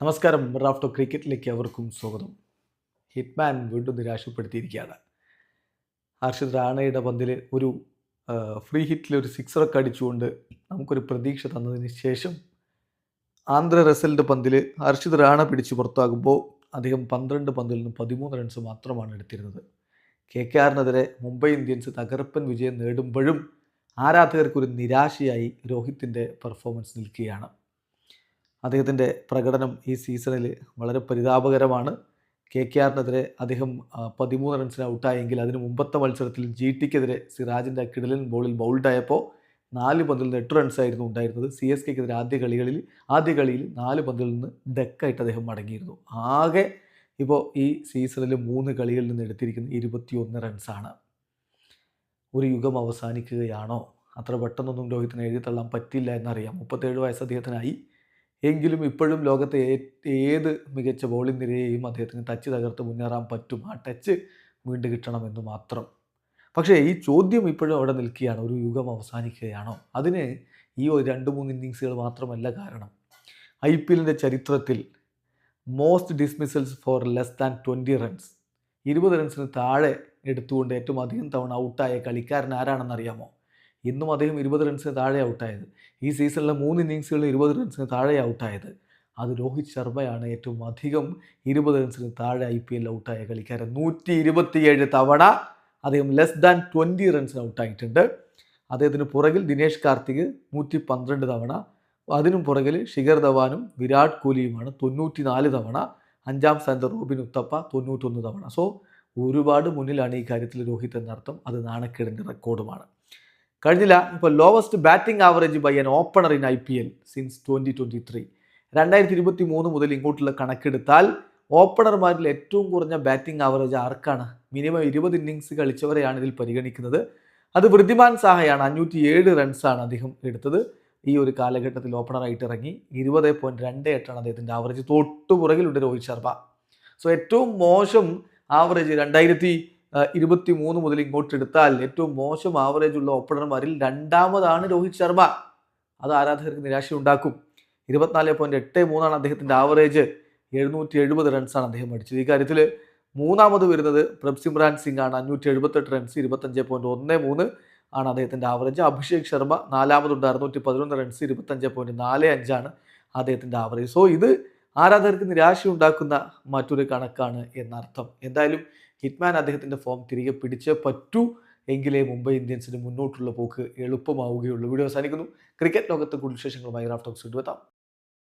നമസ്കാരം റാഫ്റ്റോ ക്രിക്കറ്റിലേക്ക് അവർക്കും സ്വാഗതം. ഹിറ്റ്മാൻ വീണ്ടും നിരാശപ്പെടുത്തിയിരിക്കുകയാണ്. ഹർഷിത് റാണയുടെ പന്തിൽ ഒരു ഫ്രീ ഹിറ്റിൽ ഒരു സിക്സറൊക്കെ അടിച്ചുകൊണ്ട് നമുക്കൊരു പ്രതീക്ഷ തന്നതിന് ശേഷം ആന്ധ്ര റസലിന്റെ പന്തിൽ ഹർഷിത് റാണ പിടിച്ച് പുറത്താകുമ്പോൾ അദ്ദേഹം പന്ത്രണ്ട് പന്തിൽ നിന്ന് പതിമൂന്ന് റൺസ് മാത്രമാണ് എടുത്തിരുന്നത്. കെ കെ ആറിനെതിരെ മുംബൈ ഇന്ത്യൻസ് തകർപ്പൻ വിജയം നേടുമ്പോഴും ആരാധകർക്കൊരു നിരാശയായി രോഹിത്തിന്റെ പെർഫോമൻസ് നിൽക്കുകയാണ്. അദ്ദേഹത്തിന്റെ പ്രകടനം ഈ സീസണിൽ വളരെ പരിതാപകരമാണ്. കെ കെ ആറിനെതിരെ അദ്ദേഹം പതിമൂന്ന് റൺസിന് ഔട്ടായെങ്കിൽ അതിന് മുമ്പത്തെ മത്സരത്തിൽ ജി ടിക്കെതിരെ സിറാജിന്റെ കിടലൻ ബോളിൽ ബൗൾഡായപ്പോൾ നാല് പന്തിൽ നിന്ന് എട്ട് റൺസായിരുന്നു ഉണ്ടായിരുന്നത്. സി എസ് കെക്കെതിരെ ആദ്യ കളികളിൽ ആദ്യ കളിയിൽ നാല് പന്തിൽ നിന്ന് ഡെക്കായിട്ട് അദ്ദേഹം മടങ്ങിയിരുന്നു. ആകെ ഇപ്പോൾ ഈ സീസണിൽ മൂന്ന് കളികളിൽ നിന്ന് എടുത്തിരിക്കുന്ന ഇരുപത്തിയൊന്ന് റൺസാണ്. ഒരു യുഗം അവസാനിക്കുകയാണോ? അത്ര പെട്ടെന്നൊന്നും രോഹിത്തിന് എഴുതിത്തള്ളാൻ പറ്റില്ല എന്നറിയാം. മുപ്പത്തേഴ് വയസ്സ് അദ്ദേഹത്തിനായി. എങ്കിലും ഇപ്പോഴും ലോകത്തെ ഏത് മികച്ച ബോളിംഗ് നിരയെയും അദ്ദേഹത്തിന് ടച്ച് തകർത്ത് മുന്നേറാൻ പറ്റും. ആ ടച്ച് വീണ്ടും കിട്ടണമെന്ന് മാത്രം. പക്ഷേ ഈ ചോദ്യം ഇപ്പോഴും അവിടെ നിൽക്കുകയാണ്. ഒരു യുഗം അവസാനിക്കുകയാണോ? അതിന് ഈ ഒരു രണ്ട് മൂന്ന് ഇന്നിങ്സുകൾ മാത്രമല്ല കാരണം. ഐ പി എല്ലിന്റെ ചരിത്രത്തിൽ most dismissals for less than twenty runs ഇരുപത് റൺസിന് താഴെ എടുത്തുകൊണ്ട് ഏറ്റവും അധികം തവണ ഔട്ടായ കളിക്കാരൻ ആരാണെന്നറിയാമോ? ഇന്നും അദ്ദേഹം ഇരുപത് റൺസിന് താഴെ ഔട്ടായത്. ഈ സീസണിലെ മൂന്ന് ഇന്നിങ്സുകളിൽ ഇരുപത് റൺസിന് താഴെ ഔട്ടായത്. അത് രോഹിത് ശർമ്മയാണ് ഏറ്റവും അധികം ഇരുപത് റൺസിന് താഴെ ഐ പി എൽ ഔട്ടായ കളിക്കാരൻ. നൂറ്റി ഇരുപത്തിയേഴ് തവണ അദ്ദേഹം ലെസ് ദാൻ ട്വന്റി റൺസിന് ഔട്ടായിട്ടുണ്ട്. അദ്ദേഹത്തിന് പുറകിൽ ദിനേഷ് കാർത്തിക് നൂറ്റി പന്ത്രണ്ട് തവണ. അതിനും പുറകിൽ ശിഖർ ധവാനും വിരാട് കോഹ്ലിയുമാണ് തൊണ്ണൂറ്റി നാല് തവണ. അഞ്ചാം സ്ഥാനത്ത് റോബിൻ ഉത്തപ്പ തൊണ്ണൂറ്റൊന്ന് തവണ. സോ ഒരുപാട് മുന്നിലാണ് ഈ കാര്യത്തിൽ രോഹിത് എന്നർത്ഥം. അത് നാണക്കേടിന്റെ റെക്കോർഡുമാണ് കഴിഞ്ഞില്ല. ഇപ്പോൾ lowest batting average by an opener in I P L since twenty twenty three രണ്ടായിരത്തി ഇരുപത്തി മൂന്ന് മുതൽ ഇങ്ങോട്ടുള്ള കണക്കെടുത്താൽ ഓപ്പണർമാരിൽ ഏറ്റവും കുറഞ്ഞ ബാറ്റിംഗ് ആവറേജ് ആർക്കാണ്? മിനിമം ഇരുപത് ഇന്നിങ്സ് കളിച്ചവരെയാണ് ഇതിൽ പരിഗണിക്കുന്നത്. അത് വൃദ്ധിമാൻ സാഹയാണ്. അഞ്ഞൂറ്റി ഏഴ് റൺസാണ് അദ്ദേഹം എടുത്തത്. ഈ ഒരു കാലഘട്ടത്തിൽ ഓപ്പണറായിട്ട് ഇറങ്ങി. ഇരുപത് പോയിന്റ് രണ്ട് എട്ടാണ് അദ്ദേഹത്തിന്റെ ആവറേജ് തൊട്ടുപുറകിലുണ്ട് രോഹിത് ശർമ്മ. സോ ഏറ്റവും മോശം ആവറേജ് രണ്ടായിരത്തി ഇരുപത്തി മൂന്ന് മുതൽ ഇങ്ങോട്ട് എടുത്താൽ ഏറ്റവും മോശം ആവറേജ് ഉള്ള ഓപ്പണർമാരിൽ രണ്ടാമതാണ് രോഹിത് ശർമ്മ. അത് ആരാധകർക്ക് നിരാശ ഉണ്ടാക്കും. ഇരുപത്തിനാല് പോയിന്റ് എട്ട് മൂന്നാണ് അദ്ദേഹത്തിന്റെ ആവറേജ് എഴുന്നൂറ്റി എഴുപത് റൺസാണ് അദ്ദേഹം അടിച്ചത്. ഈ കാര്യത്തിൽ മൂന്നാമത് വരുന്നത് പ്രബ്സിമ്രാൻ സിംഗ് ആണ്. അഞ്ഞൂറ്റി എഴുപത്തെട്ട് റൺസ് ഇരുപത്തഞ്ച് പോയിന്റ് ഒന്ന് മൂന്ന് ആണ് അദ്ദേഹത്തിന്റെ ആവറേജ് അഭിഷേക് ശർമ്മ നാലാമതുണ്ട് അറുന്നൂറ്റി പതിനൊന്ന് റൺസ് ഇരുപത്തഞ്ച് പോയിന്റ് നാല് അഞ്ചാണ് അദ്ദേഹത്തിന്റെ ആവറേജ് സോ ഇത് ആരാധകർക്ക് നിരാശ ഉണ്ടാക്കുന്ന മറ്റൊരു കണക്കാണ് എന്നർത്ഥം. എന്തായാലും ഹിറ്റ്മാൻ അദ്ദേഹത്തിന്റെ ഫോം തിരികെ പിടിച്ചേ പറ്റൂ എങ്കിലേ മുംബൈ ഇന്ത്യൻസിന് മുന്നോട്ടുള്ള പോക്ക് എളുപ്പമാവുകയുള്ളൂ. വീഡിയോ അവസാനിക്കുന്നു. ക്രിക്കറ്റ് ലോകത്ത് കൂടുതൽ വിശേഷങ്ങളുമായി റാഫ്റ്റോക്സ് എത്താം.